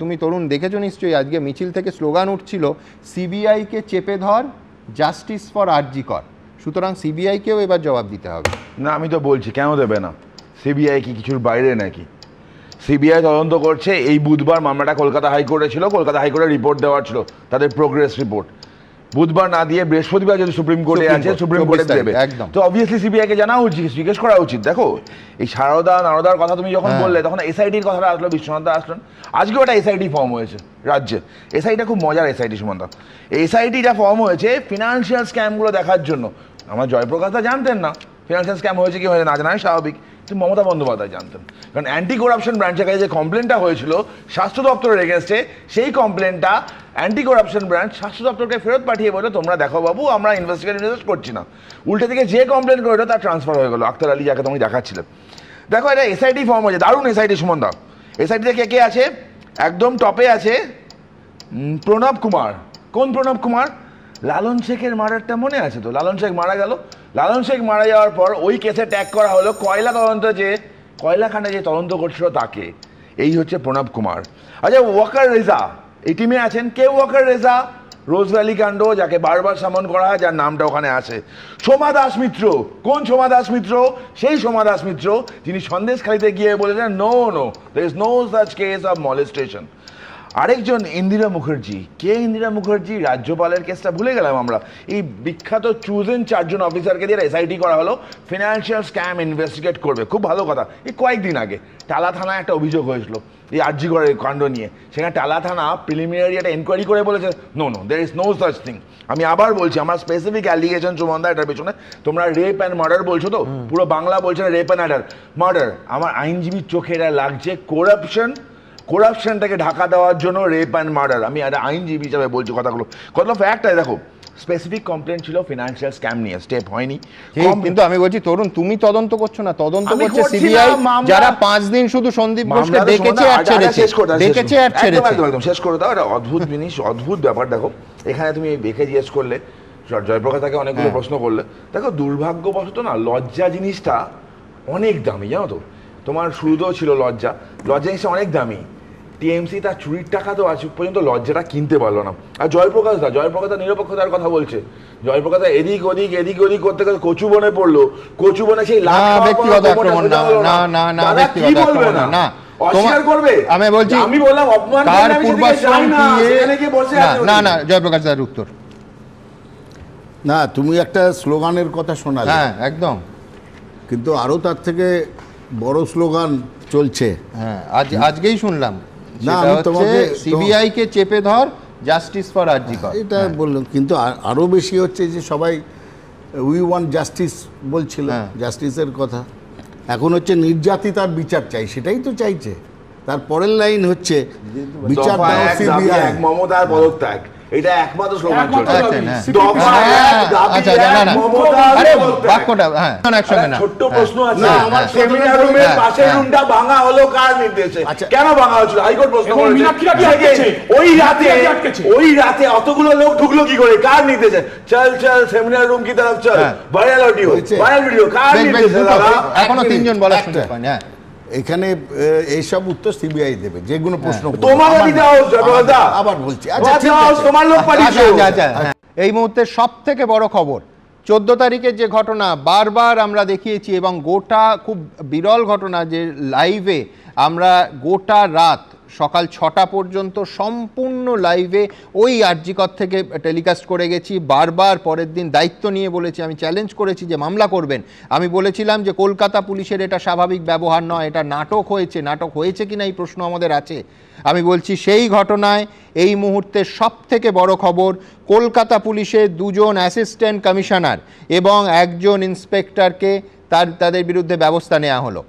তুমি তরুণ দেখেছ নিশ্চয়ই, আজকে মিছিল থেকে স্লোগান উঠছিল সিবিআইকে চেপে ধর, জাস্টিস ফর আরজি কর। সুতরাং সিবিআইকেও এবার জবাব দিতে হবে। না, আমি তো বলছি, কেন দেবে না? সিবিআই কি কিছুর বাইরে নাকি? সিবিআই তদন্ত করছে, এই বুধবার মামলাটা কলকাতা হাইকোর্টে ছিল, কলকাতা হাইকোর্টে রিপোর্ট দেওয়ার ছিল, তাদের প্রোগ্রেস রিপোর্ট বুধবার না দিয়ে বৃহস্পতিবার যদি সুপ্রিম কোর্টে আছে সুপ্রিম কোর্টে দেবে। একদম। তো অবভিয়াসলি সিবিআইকে জানা উচিত জিজ্ঞেস করা উচিত। দেখো এই সারদা নারদার কথা তুমি যখন হ্যাঁ। বললে তখন এসআইটির কথাটা আসলো বিশ্বনাথ দা আসলেন। আজকে ওটা এসআইটি ফর্ম হয়েছে রাজ্যে। এসআইটা খুব মজার এসআইটি সুমন্ত এসআইটিটা ফর্ম হয়েছে ফিনান্সিয়াল স্ক্যামগুলো দেখার জন্য। আমার জয়প্রকাশ দা জানতেন না। ফিনান্সিয়াল স্ক্যাম হয়েছে কি হয়েছে না জানাই স্বাভাবিক। কিন্তু মমতা বন্দ্যোপাধ্যায় জানতেন। কারণ অ্যান্টি করাপশন ব্রাঞ্চের কাছে যে কমপ্লেনটা হয়েছিল, স্বাস্থ্য দপ্তরের এগেনস্টে সেই কমপ্লেনটা অ্যান্টি করাপশন ব্রাঞ্চ স্বাস্থ্য দপ্তরকে ফেরত পাঠিয়ে বলে তোমরা দেখো বাবু, আমরা ইনভেস্টিগেট ইনভেস্ট করছি না। উল্টে থেকে যে কমপ্লেন করেছিল, তার ট্রান্সফার হয়ে গেলো। আক্তার আলী যাকে তুমি দেখাচ্ছিলে দেখো, এটা এসআইটি ফর্ম হয়েছে। দারুণ এসআইটি সুমন দা। এসআইটিতে কে কে আছে? একদম টপে আছে প্রণব কুমার। কোন প্রণব কুমার? লালন শেখের মার্ডারটা মনে আছে তো? লালন শেখ মারা গেল। লালন শেখ মারা যাওয়ার পর ওই কেসে ট্যাগ করা হলো কয়লা তদন্ত যে কয়লা খানে যে তদন্ত করছিল তাকে। এই হচ্ছে প্রণব কুমার। আচ্ছা ওয়াকার রেজা, এই টিমে আছেন কে ওয়াকার রেজা? রোজ ভ্যালি কাণ্ড, যাকে বারবার সামন করা হয়, যার নামটা ওখানে আছে। সোমা দাস মিত্র, কোন সোমা দাস মিত্র? সেই সোমা দাস মিত্র, যিনি সন্দেশখালিতে গিয়ে বলেছেন no no there is no such case of molestation আরেকজন ইন্দিরা মুখার্জি। কে ইন্দিরা মুখার্জি? রাজ্যপালের কেসটা ভুলে গেলাম আমরা। এই বিখ্যাত চুজেন চারজন অফিসারকে দিয়ে এসআইটি করা হলো ফিনান্সিয়াল স্ক্যাম ইনভেস্টিগেট করবে। খুব ভালো কথা। এই কয়েকদিন আগে টালা থানায় একটা অভিযোগ হয়েছিল এই আর্জিগড়ের কাণ্ড নিয়ে। সেখানে টালা থানা প্রিলিমিনারি একটা এনকোয়ারি করে বলেছে no no there is no such thing আমি আবার বলছি আমার স্পেসিফিক অ্যালিগেশন সুমন্দা এটার পেছনে তোমরা রেপ অ্যান্ড মার্ডার বলছো তো? পুরো বাংলা বলছে রেপ অ্যান্ড মার্ডার মার্ডার আমার আইনজীবীর চোখে এটা লাগছে। করাপশন করাপশনটাকে ঢাকা দেওয়ার জন্য রেপ অ্যান্ড মার্ডার আমি একটা আইনজীবী হিসাবে বলছি কথাগুলো। কতগুলো ফ্যাক্ট আছে দেখো স্পেসিফিক কমপ্লেন ছিল ফিনান্সিয়াল স্ক্যাম নিয়ে স্টেপ হয়নি। কিন্তু আমি বলছি তরুণ তুমি তদন্ত করছ না? তদন্ত করছে সিবিআই যারা পাঁচ দিন শুধু সন্দীপ ঘোষকে না, আর আচ্ছা, ছেড়েছে। শেষ করে দাও, শেষ আর ছেড়েছে। একদম, শেষ করে দাও। এটা অদ্ভুত জিনিস অদ্ভুত ব্যাপার দেখো। এখানে তুমি দেখে জিজ্ঞেস করলে জয়প্রকাশ তাকে অনেকগুলো হ্যাঁ। প্রশ্ন করলে। দেখো দুর্ভাগ্যবশত না লজ্জা জিনিসটা অনেক দামি জানো তো? তোমার শুরুতেও ছিল লজ্জা। লজ্জা জিনিসটা অনেক দামি। টিএমসি তার চুরির টাকা তো আজ পর্যন্ত লজ্জাটা কিনতে পারল না। আর জয়প্রকাশ দা জয়প্রকাশ দা নিরপেক্ষতার কথা বলছে। জয়প্রকাশ দা এদিক ওদিক এদিক ওদিক করতে করতে কচু বনে পড়ল। কচু বনে সেই লাখ না, ব্যক্তিগত আক্রমণ না, না, না, না, ব্যক্তিগত আক্রমণ না। অস্বীকার করবে? আমি বলছি আমি বললাম অপমান তার পূর্বাশ্রম না, দিয়ে বসে না, না না জয়প্রকাশ দার উত্তর। না তুমি একটা স্লোগানের কথা শোনালে। হ্যাঁ একদম। কিন্তু আরও তার থেকে বড় স্লোগান চলছে। হ্যাঁ আজ আজকেই শুনলাম। না, তোমাকে- সিবিআই কে চেপে ধর জাস্টিস ফর আরজি কর। এটা বললাম কিন্তু আর- আরও বেশি হচ্ছে যে সবাই উই ওয়ান্ট জাস্টিস বলছিল হ্যাঁ। জাস্টিসের কথা। এখন হচ্ছে নির্যাতিতার বিচার চাই সেটাই তো চাইছে। তার পরের লাইন হচ্ছে বিচার সিবিআই। মমতার পদত্যাগ। এটা একমাত্র স্লোগান। ছোট্ট প্রশ্ন আছে। সেমিনার রুমের পাশের। রুমটা ভাঙা হলো কার নির্দেশে। কেন ভাঙা হয়েছিল? হাইকোর্ট প্রশ্ন করেছে? ওই রাতে? ওই রাতে অতগুলো লোক ঢুকলো কি করে? কার নির্দেশে? চল চল সেমিনার রুম কি তরফ চল হ্যাঁ। ভাইরাল অডিও ভাইরাল ভিডিও কার নির্দেশে? এখনও তিনজন। হ্যাঁ। এখানে এইসব উত্তর সিবিআই দেবে যে কোনো প্রশ্ন করবে। তোমাকে আমার দিতে না। হোক জয়প্রকাশদা আবার বলছি। তোমার হ্যাঁ। এই মুহূর্তে সব থেকে বড় খবর চোদ্দ তারিখের যে ঘটনা বারবার আমরা দেখিয়েছি এবং গোটা খুব বিরল ঘটনা যে লাইভে আমরা গোটা রাত সকাল ছটা পর্যন্ত সম্পূর্ণ লাইভে ওই আরজিকর থেকে টেলিকাস্ট করে গেছি। বারবার পরের দিন দায়িত্ব নিয়ে বলেছি, আমি চ্যালেঞ্জ করেছি যে মামলা করবেন। আমি বলেছিলাম যে কলকাতা পুলিশের এটা স্বাভাবিক ব্যবহার নয়, এটা নাটক হয়েছে। নাটক হয়েছে কিনা এই প্রশ্ন আমাদের আছে। আমি বলছি, সেই ঘটনায় এই মুহূর্তে সব থেকে বড় খবর, কলকাতা পুলিশের দুজন অ্যাসিস্ট্যান্ট কমিশনার এবং একজন ইন্সপেক্টরকে তার, তাদের বিরুদ্ধে ব্যবস্থা নেওয়া হলো।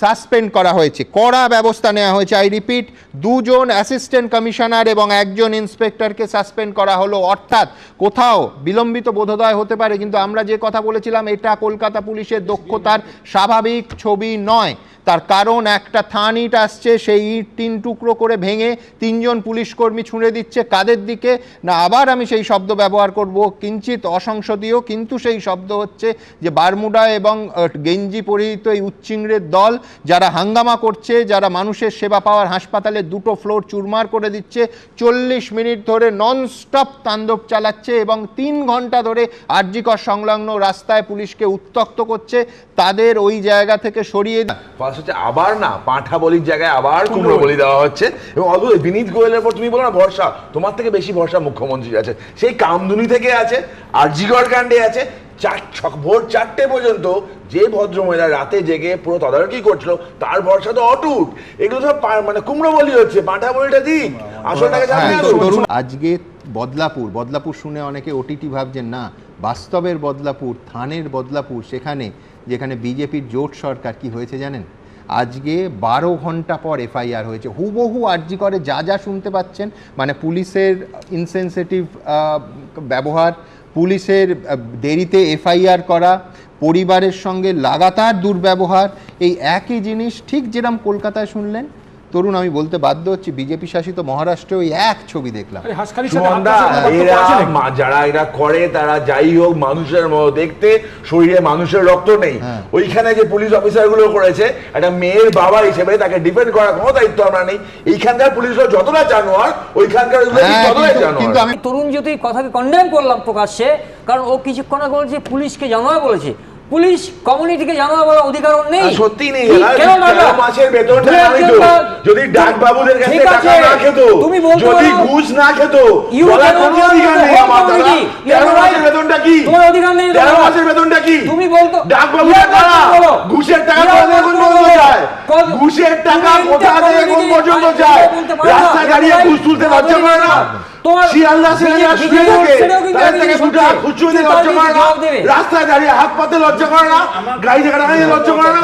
সাসপেন্ড করা হয়েছে। কড়া ব্যবস্থা নেওয়া হয়েছে। আই রিপিট দুজন অ্যাসিস্ট্যান্ট কমিশনার এবং একজন ইন্সপেক্টরকে সাসপেন্ড করা হলো। অর্থাৎ কোথাও বিলম্বিত বোধোদয় হতে পারে, কিন্তু আমরা যে কথা বলেছিলাম, এটা কলকাতা পুলিশের দক্ষতার স্বাভাবিক ছবি নয়। তার কারণ একটা থান ইট আসছে, সেই ইট তিন টুকরো করে ভেঙে তিনজন পুলিশকর্মী ছুঁড়ে দিচ্ছে কাদের দিকে? না, আবার আমি সেই শব্দ ব্যবহার করব। কিঞ্চিত অসংসদীয় কিন্তু সেই শব্দ হচ্ছে যে বারমুডা এবং গেঞ্জি পরিহিত এই উচ্চিংড়ের দল যারা হাঙ্গামা করছে, যারা মানুষের সেবা পাওয়ার হাসপাতালে দুটো ফ্লোর চুরমার করে দিচ্ছে, চল্লিশ মিনিট ধরে ননস্টপ তাণ্ডব চালাচ্ছে এবং তিন ঘণ্টা ধরে আরজিকর সংলগ্ন রাস্তায় পুলিশকে উত্তক্ত করছে। তাদের ওই জায়গা থেকে সরিয়ে ফার্স্ট হচ্ছে আবার না পাঁঠা বলির জায়গায় আবার কুমড়ো বলি। দেওয়া হচ্ছে। এবং অদ্ভুত বিনীত গোয়েলের পর তুমি বলো না ভরসা। তোমার থেকে বেশি ভরসা মুখ্যমন্ত্রী আছে। সেই কামদুনি থেকে আছে আরজিগড় কাণ্ডে আছে। চার ভোর চারটে পর্যন্ত যে ভদ্রমহিলা রাতে জেগে পুরো তদারকি করছিল তার ভরসা তো অটুট। এগুলো সব মানে কুমড়ো বলি হচ্ছে পাঁঠা বলিটা দিক আসলটাকে সামনে হ্যাঁ। ধরুন আজকে বদলাপুর বদলাপুর শুনে অনেকে ওটিটি ভাবছেন না বাস্তবের বদলাপুর থানের বদলাপুর সেখানে যেখানে বিজেপির জোট সরকার কি হয়েছে জানেন? আজকে বারো ঘণ্টা পর এফআইআর হয়েছে। হুবহু আর্জি করে, যা যা শুনতে পাচ্ছেন মানে পুলিশের ইনসেনসিটিভ ব্যবহার, পুলিশের দেরিতে এফআইআর করা, পরিবারের সঙ্গে লাগাতার দুর্ব্যবহার, এই একই জিনিস ঠিক যেরকম কলকাতায় শুনলেন তরুণ আমি বলতে বাধ্য হচ্ছি বিজেপি শাসিত মহারাষ্ট্রে ওই এক ছবি দেখলাম। এরা যারা এরা করে তারা যাই হোক মানুষের মতো দেখতে শরীরে মানুষের রক্ত নেই। হ্যাঁ। ওইখানে যে পুলিশ অফিসারগুলো করেছে একটা মেয়ের বাবা হিসেবে তাকে ডিপেন্ড করার কোনো দায়িত্ব আমরা নেই। এইখানকার পুলিশরা যতটা জানোয়ার ওইখানকার হ্যাঁ, কিন্তু- জানোয়ার। আমি তরুণ জ্যোতির কথাকে কন্ডেম করলাম প্রকাশ্যে কারণ ও কিছুক্ষণ আগে বলছে পুলিশকে জানোয়ার বলেছে। পুলিশ কমিউনিটিকে জানোয়ার বলার অধিকার নেই। সত্যি নেই কেন? মাসের বেতনটা দিত, বা- যদি ডাক বাবুদের কাছে টাকা না খেত তুমি বলতে যদি ঘুষ না খেত You বলার কোনো অধিকার নেই আমার দাদা। তেরো মাসের বেতনটা কি? তোমার অধিকার নেই তেরো দাদা। মাসের বেতনটা কি? তুমি বলতো ডাক right বলো। ঘুষের টাকা কোথা right কোন পর্যন্ত যায়? ঘুষের টাকা কোথা থেকে কোন পর্যন্ত যায় বলতে পারো না। রাস্তায় দাঁড়িয়ে ঘুষ তুলতে লজ্জা করে না? রাস্তায় দাঁড়িয়ে হাত পাতে লজ্জা করে না? গাড়ি থেকে লজ্জা করে না?